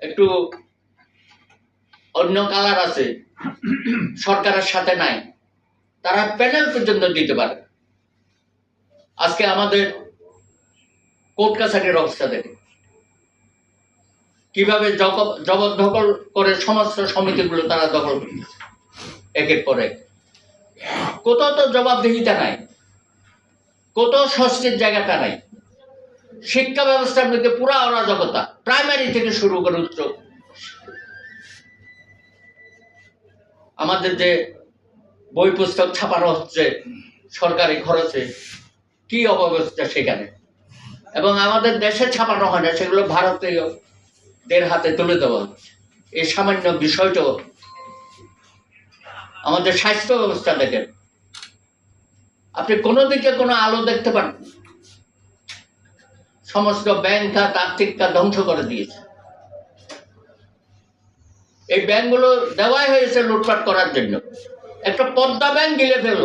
একটু অন্য কালার আছে, সরকারের সাথে নাই, তারা প্যানেল পর্যন্ত দিতে পারে। আজকে আমাদের কোর্ট কাছারির অবস্থা দেখে কীভাবে জব- জবরদখল করে সমস্ত সমিতিগুলো তারা দখল করেছে একের পর এক। কোথাও তো জবাবদিহিতা নাই, কোথাও স্বস্তির জায়গাটা নাই। শিক্ষা ব্যবস্থার মধ্যে পুরা অরাজকতা প্রাইমারি থেকে শুরু করে উচ্চ। আমাদের যে বই পুস্তক ছাপানো হচ্ছে, সরকারি খরচে, কি অব্যবস্থা সেখানে? এবং আমাদের দেশে ছাপানো হয় না, সেগুলো ভারতীয় দের হাতে তুলে দেওয়া হচ্ছে। এই সামান্য বিষয়টাও আমাদের স্বাস্থ্য ব্যবস্থা দেখেন। আপনি কোনো দিকে কোনো আলো দেখতে পান সমস্ত ব্যাংক খাত আর্থিক খাত ধ্বংস করে দিয়েছে। এই ব্যাংকগুলো দেওয়াই হয়েছে লুটপাট করার জন্য। একটা পদ্মা ব্যাংক গিলে ফেলল।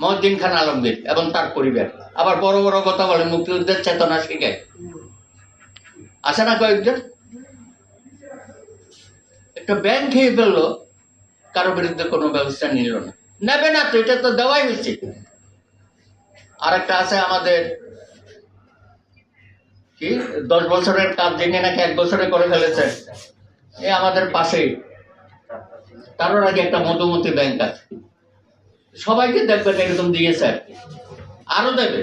মহদ্দিন খান আলমগীর এবং তার পরিবার। আবার বড় বড় কথা বলে, মুক্তিযুদ্ধের চেতনা শিখায়। আছে না কয়েকজন? একটা ব্যাংক খেয়ে ফেলল, কারও বিরুদ্ধে কোনো ব্যবস্থা নিল না। নেবে না তো, এটা তো দেওয়াই হচ্ছে আর একটা আছে আমাদের কি? দশ বছরের কাজ জেনে নাকি এক বছরে করে ফেলেছে এ আমাদের পাশেই। তারও আগে একটা মধুমতি ব্যাংক আছে। সবাইকে দেখবেন এরকম দিয়েছে আর দেবে।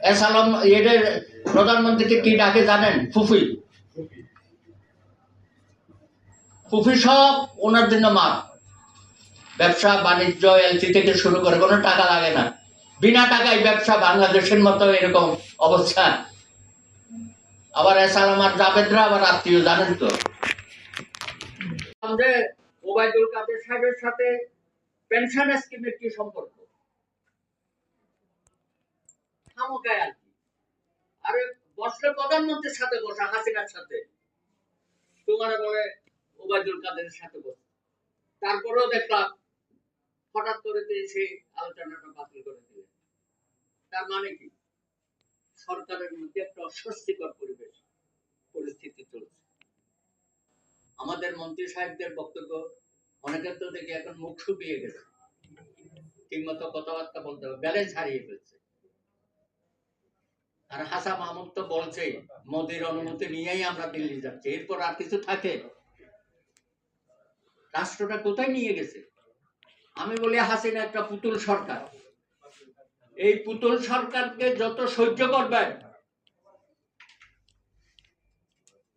এস আলম এদের প্রধানমন্ত্রীকে কি ডাকে জানেন? ফুফি। ফুফি সব ওনার জন্য মা ব্যবসা, বাণিজ্য, এলসি থেকে শুরু করে কোনো টাকা লাগে না। বিনা টাকায় ব্যবসা বাংলাদেশের মতো এরকম অবস্থা। আবার এসালাম আর জাবেদরা, আবার আত্মীয়, জানেন তো। ওবায়দুল কাদের সাহেবের সাথে পেনশন স্কিমের কি সম্পর্ক? আর কি। আরে, বসলে প্রধানমন্ত্রীর সাথে বসা হাসিনার সাথে। তোমার বলে ওবায়দুল কাদের সাথে বসে। তারপরেও দেখলাম হঠাৎ করে তিনি সেই আলোচনাটা বাতিল করে তার মানে কি? সরকারের মধ্যে একটা অস্বস্তিকর পরিবেশ, পরিস্থিতি চলছে। আমাদের মন্ত্রী সাহেবদের বক্তব্য, অনেকের তো দেখি এখন মুখ শুকিয়ে গেছে। ঠিক মতো কথাবার্তা বলতে হবে, ব্যালেন্স হারিয়ে ফেলছে। আর হাসা মাহমুদ তো বলছে মোদির অনুমতি নিয়েই আমরা দিল্লি যাচ্ছি, এরপর আর কিছু থাকে? রাষ্ট্রটা কোথায় নিয়ে গেছে? আমি বলি হাসিনা একটা পুতুল সরকার। এই পুতুল সরকারকে যত সহ্য করবেন,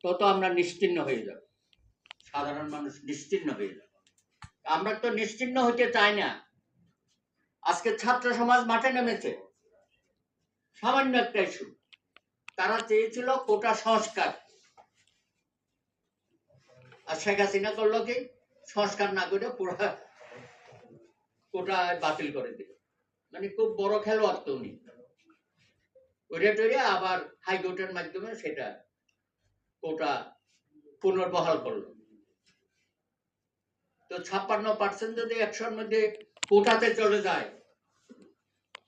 তত আমরা নিশ্চিন্ন হয়ে যাব। সাধারণ মানুষ নিশ্চিন্ন হয়ে যাবে। আমরা তো নিশ্চিন্ন হতে চাই না। আজকে ছাত্র সমাজ মাঠে নেমেছে। সামান্য একটা ইস্যু তারা চেয়েছিল কোটা সংস্কার। আর শেখ হাসিনা করল কি? সংস্কার না করে পুরো কোটা বাতিল করে দিল। মানে খুব বড় খেলোয়াড় তো উনি। ওইটা টরে আবার হাইকোর্টের মাধ্যমে সেটা কোটা পুনর্বহাল করল। তো ছাপ্পান্ন পার্সেন্ট যদি একশোর মধ্যে কোটাতে চলে যায়,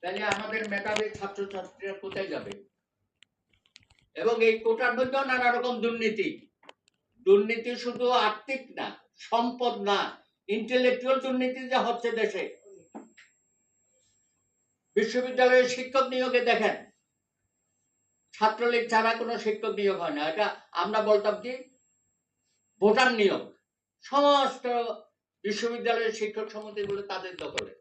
তাহলে আমাদের মেধাবী ছাত্রছাত্রীরা কোথায় যাবে? এবং এই কোটার মধ্যেও নানা রকম দুর্নীতি। দুর্নীতি শুধু আর্থিক না, সম্পদ না ইন্টেলেকচুয়াল দুর্নীতি যা হচ্ছে দেশে বিশ্ববিদ্যালয়ের শিক্ষক নিয়োগে দেখেন, ছাত্রলীগ ছাড়া কোনো শিক্ষক নিয়োগ হয় না। এটা আমরা বলতাম কি? ভোটার নিয়োগ। সমস্ত বিশ্ববিদ্যালয়ের শিক্ষক সমিতিগুলো তাদের দখলে।